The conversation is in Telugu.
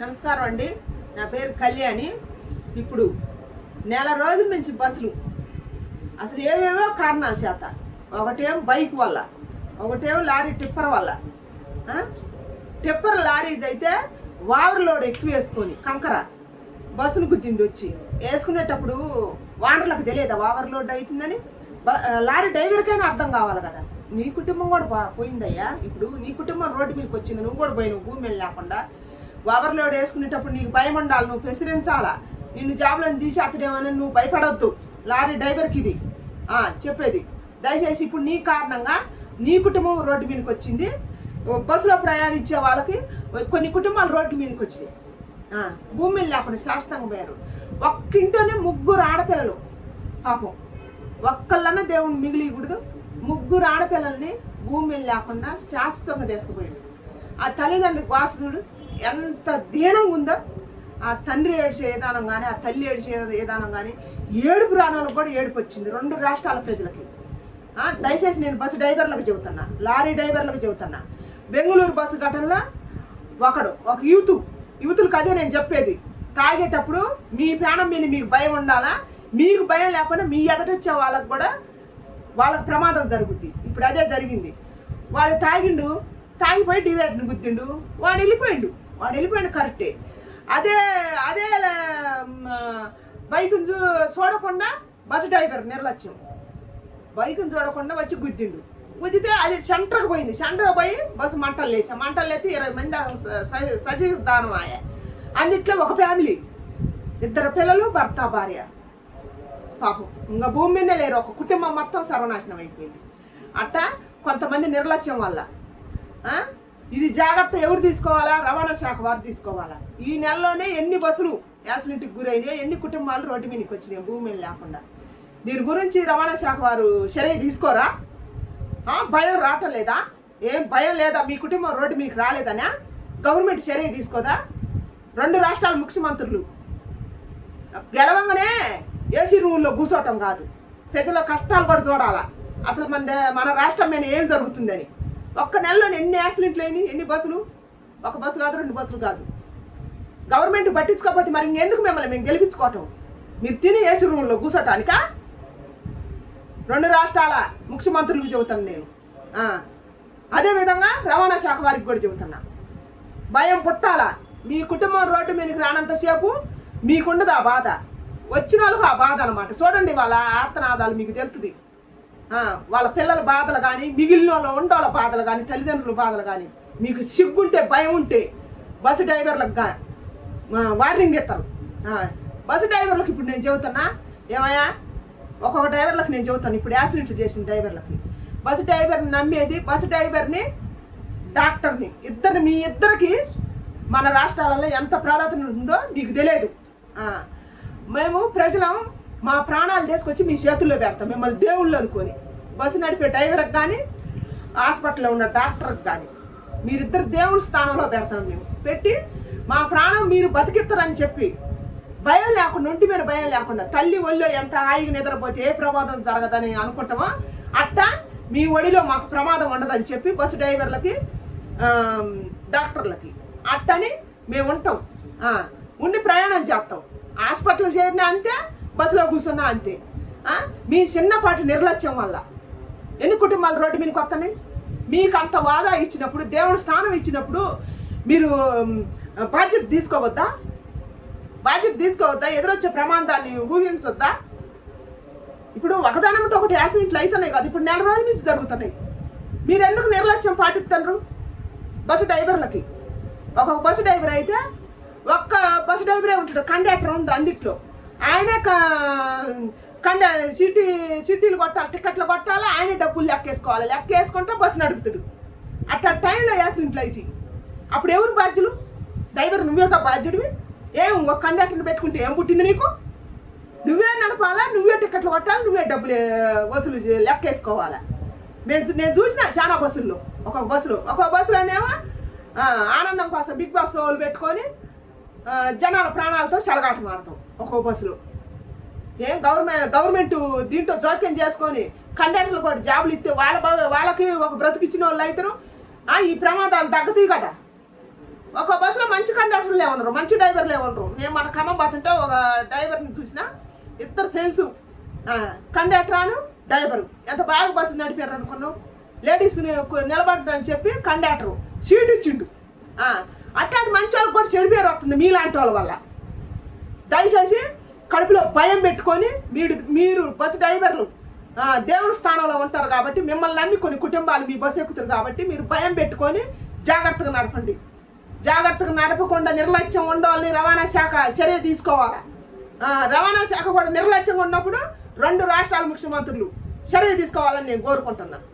నమస్కారం అండి. నా పేరు కళ్యాణి. ఇప్పుడు నెల రోజుల నుంచి బస్సులు. అసలు ఏమేమో కారణాల చేత. ఒకటేమో బైక్ వల్ల. ఒకటేమో లారీ టిప్పర్ వల్ల. టిప్పర్ లారీది అయితే వావర్లోడ్ ఎక్కువ వేసుకొని కంకర బస్సును గుద్దింది వచ్చి. వేసుకునేటప్పుడు వానర్లకు తెలియదా వావర్ లోడ్ అవుతుందని బ- లారీ డ్రైవర్కైనా అర్థం కావాలి కదా. నీ కుటుంబం కూడా పోయిందయ్యా. ఇప్పుడు నీ కుటుంబం రోడ్డు మీదకి వచ్చింది. నువ్వు కూడా పోయినావు భూమి లేకుండా ఓవర్ లోడ్ వేసుకునేటప్పుడు నీకు భయం ఉండాలి నువ్వు పెసిరించాలా? నిన్ను జాబ్లను తీసి అతడేమని నువ్వు భయపడవద్దు లారీ డ్రైవర్కి ఇది. చెప్పేది. దయచేసి ఇప్పుడు నీ కారణంగా నీ కుటుంబం రోడ్డు మీదకి వచ్చింది. బస్సులో ప్రయాణించే వాళ్ళకి కొన్ని కుటుంబాలు రోడ్డు మీదకి వచ్చినాయి. భూమి మీద లేకుండా శాశ్వతంగా పోయారు. ఒక్కింటోనే ముగ్గురు ఆడపిల్లలు. పాపం. ఒక్కళ్ళన్నా దేవుని మిగిలియకూడదు. ముగ్గురు ఆడపిల్లల్ని భూమి మీద లేకుండా శాశ్వతంగా తీసుకుపోయాడు ఆ తల్లిదండ్రుల వాసుడు ఎంత దీనంగా ఉందో ఆ తండ్రి ఏడ్చే విధానం కానీ ఆ తల్లి ఏడ్చే విధానం కానీ ఏడుపు రాణాలకు కూడా ఏడుపు వచ్చింది. రెండు రాష్ట్రాల ప్రజలకి. దయచేసి నేను బస్సు డ్రైవర్లకు చెబుతున్నా లారీ డ్రైవర్లకు చెబుతున్నా. బెంగళూరు బస్సు ఘటనలో ఒకడు ఒక యూత్ యూతులకు అదే నేను చెప్పేది. తాగేటప్పుడు మీ ప్రాణం మీద మీకు భయం ఉండాలా? మీకు భయం లేకుండా మీ ఎదటొచ్చే వాళ్ళకు కూడా వాళ్ళకి ప్రమాదం జరుగుద్ది. ఇప్పుడు అదే జరిగింది. వాడు తాగిండు తాగిపోయి డివైడర్ని గుద్దిండు వాడు వెళ్ళిపోయిండు. వాడు వెళ్ళిపోయాడు కరెక్టే. అదే అదే బైక్ చూడకుండా బస్సు డ్రైవర్ నిర్లక్ష్యం. బైక్ని చూడకుండా వచ్చి గుద్దిండు. గుద్దితే అది సెంటర్కి పోయింది. సెంటర్కి పోయి బస్సు మంటలు లేసా. మంటలు లేతే ఇరవై మంది స- సజీవ దానం ఆయా. అందుట్లో ఒక ఫ్యామిలీ. ఇద్దరు పిల్లలు భర్త భార్య. పాపం. ఇంకా భూమి మీదనే లేరు. ఒక కుటుంబం మొత్తం సర్వనాశనం అయిపోయింది. అట్టా కొంతమంది నిర్లక్ష్యం వల్ల. ఇది జాగ్రత్త ఎవరు తీసుకోవాలా? రవాణా శాఖ వారు తీసుకోవాలా? ఈ నెలలోనే ఎన్ని బస్సులు యాక్సిడెంట్కి గురైనాయో ఎన్ని కుటుంబాలు రోడ్డు మీదకి వచ్చినాయి భూమి మీద లేకుండా. దీని గురించి రవాణా శాఖ వారు చర్య తీసుకోరా? భయం రావటం లేదా ఏం భయం లేదా? మీ కుటుంబం రోడ్డు మీకు రాలేదనా? గవర్నమెంట్ చర్య తీసుకోదా? రెండు రాష్ట్రాల ముఖ్యమంత్రులు. గెలవంగానే ఏసీ రూమ్లో కూర్చోవటం కాదు. ప్రజల కష్టాలు కూడా చూడాలా. అసలు మన మన రాష్ట్రం మీద ఏం జరుగుతుందని. ఒక్క నెలలో ఎన్ని యాక్సిడెంట్లు అయినాయి? ఎన్ని బస్సులు? ఒక బస్సు కాదు రెండు బస్సులు కాదు. గవర్నమెంట్ పట్టించుకోకపోతే మరి ఇంకెందుకు మిమ్మల్ని మేము గెలిపించుకోవటం? మీరు తిని ఏసీ రూమ్లో కూర్చోటానికా రెండు రాష్ట్రాల ముఖ్యమంత్రులకు చెబుతాను నేను. అదేవిధంగా రవాణా శాఖ వారికి కూడా చెబుతున్నా. భయం పుట్టాలా? మీ కుటుంబం రోడ్డు మీదకి రానంతసేపు మీకుండదు ఆ బాధ. వచ్చిన వాళ్ళకు ఆ బాధ అనమాట చూడండి వాళ్ళ ఆర్తనాదాలు మీకు తెలుస్తుంది. వాళ్ళ పిల్లల బాధలు కానీ మిగిలిన వాళ్ళ ఉండోళ్ళ బాధలు కానీ తల్లిదండ్రుల బాధలు కానీ మీకు సిగ్గుంటే భయం ఉంటే బస్సు డ్రైవర్లకు గా వార్నింగ్ ఇస్తారు. బస్సు డ్రైవర్లకు ఇప్పుడు నేను చెబుతున్నా ఏమయ్యా? ఒక్కొక్క డ్రైవర్లకు నేను చెబుతాను ఇప్పుడు యాక్సిడెంట్లు చేసిన డ్రైవర్లకి. బస్సు డ్రైవర్ని నమ్మేది బస్సు డ్రైవర్ని డాక్టర్ని. ఇద్దరు మీ ఇద్దరికి మన రాష్ట్రాలలో ఎంత ప్రాధాన్యత ఉందో మీకు తెలియదు. మేము ప్రజలం మా ప్రాణాలు తీసుకొచ్చి మీ చేతుల్లో పెడతాం. మిమ్మల్ని దేవుళ్ళు అనుకొని. బస్సు నడిపే డ్రైవర్కి కానీ హాస్పిటల్లో ఉన్న డాక్టర్కి కానీ మీరిద్దరు దేవుళ్ళ స్థానంలో పెడతాం మేము. పెట్టి మా ప్రాణం మీరు బతికిస్తారని చెప్పి భయం లేకుండా ఒంటి మీద భయం లేకుండా తల్లి ఒళ్ళో ఎంత హాయిగా నిద్రపోతే ఏ ప్రమాదం జరగదని అనుకుంటామో అట్టా మీ ఒడిలో మాకు ప్రమాదం ఉండదని చెప్పి బస్సు డ్రైవర్లకి డాక్టర్లకి. అట్టని మేము ఉంటాం. ఉండి ప్రయాణం చేస్తాం. హాస్పిటల్ చేరినా అంతే బస్సులో కూర్చున్నా అంతే. మీ చిన్నపాటి నిర్లక్ష్యం వల్ల. ఎన్ని కుటుంబాలు రోడ్డు మీద కొత్తని మీకు అంత వాదా ఇచ్చినప్పుడు దేవుడు స్థానం ఇచ్చినప్పుడు మీరు బాధ్యత తీసుకోవద్దా? బాధ్యత తీసుకోవద్దా? ఎదురొచ్చే ప్రమాదాన్ని ఊహించొద్దా? ఇప్పుడు ఒకదానమంటే ఒకటి యాక్సిడెంట్లు అవుతున్నాయి కదా. ఇప్పుడు నెల రోజుల నుంచి జరుగుతున్నాయి. మీరు ఎందుకు నిర్లక్ష్యం పాటిస్తున్నారు బస్సు డ్రైవర్లకి. ఒక బస్సు డ్రైవర్ అయితే ఒక్క బస్సు డ్రైవరే ఉంటాడు. కండక్టర్ ఉంటాడు అందిట్లో. ఆయనే కండ సిటీ సిటీలు కొట్టాలి టికెట్లు కొట్టాలి ఆయనే డబ్బులు లెక్కేసుకోవాలి. లెక్కేసుకుంటే బస్సు నడుపుతాడు. అట్లా టైంలో యాక్సిడెంట్లు అయితే. అప్పుడు ఎవరు బాధ్యులు? డ్రైవర్ నువ్వేగా బాధ్యుడివి? ఏం ఒక కండక్టర్ని పెట్టుకుంటే ఏం పుట్టింది నీకు? నువ్వే నడపాలా? నువ్వే టికెట్లు కొట్టాలి? నువ్వే డబ్బులు వసూలు లెక్కేసుకోవాలా? నేను చూ- నేను చూసిన చాలా బస్సుల్లో. ఒక్కొక్క బస్సులో. ఒక్కొక్క బస్సులోనేమో ఆనందం కోసం బిగ్ బాస్ వాళ్ళు పెట్టుకొని జనాల ప్రాణాలతో చెలగాటం ఆడతాం ఒక్కో బస్సులో. ఏం గవర్నమెంట్ గవర్నమెంట్ దీంట్లో జోక్యం చేసుకొని కండక్టర్లు కూడా జాబులు ఇస్తే వాళ్ళ వాళ్ళకి ఒక బ్రతికిచ్చిన వాళ్ళు అవుతారు ఈ ప్రమాదాలు తగ్గుతాయి కదా. ఒక బస్సులో మంచి కండక్టర్లే ఉన్నారు మంచి డ్రైవర్లే ఉన్నారు నేను మన ఖమ్మం పోతుంటే ఒక డ్రైవర్ని చూసిన ఇద్దరు ఫ్రెండ్స్ కండక్టరాను డ్రైవరు. ఎంత బాగా బస్సు నడిపారు అనుకున్నాం లేడీస్ని నిలబడ్డని చెప్పి కండక్టరు. సీట్ ఇచ్చిండు. అట్లాంటి మంచి వాళ్ళకి కూడా చెడు పేరు వస్తుంది మీలాంటి వాళ్ళ వల్ల. దయచేసి కడుపులో భయం పెట్టుకొని మీరు మీరు బస్సు డ్రైవర్లు దేవుడి దేవుని స్థానంలో ఉంటారు కాబట్టి మిమ్మల్ని నమ్మి కొన్ని కుటుంబాలు మీ బస్సు ఎక్కుతారు కాబట్టి మీరు భయం పెట్టుకొని జాగ్రత్తగా నడపండి. జాగ్రత్తగా నడపకుండా నిర్లక్ష్యం ఉండాలని రవాణా శాఖ చర్య తీసుకోవాలి? రవాణా శాఖ కూడా నిర్లక్ష్యంగా ఉన్నప్పుడు రెండు రాష్ట్రాల ముఖ్యమంత్రులు చర్య తీసుకోవాలని నేను కోరుకుంటున్నాను.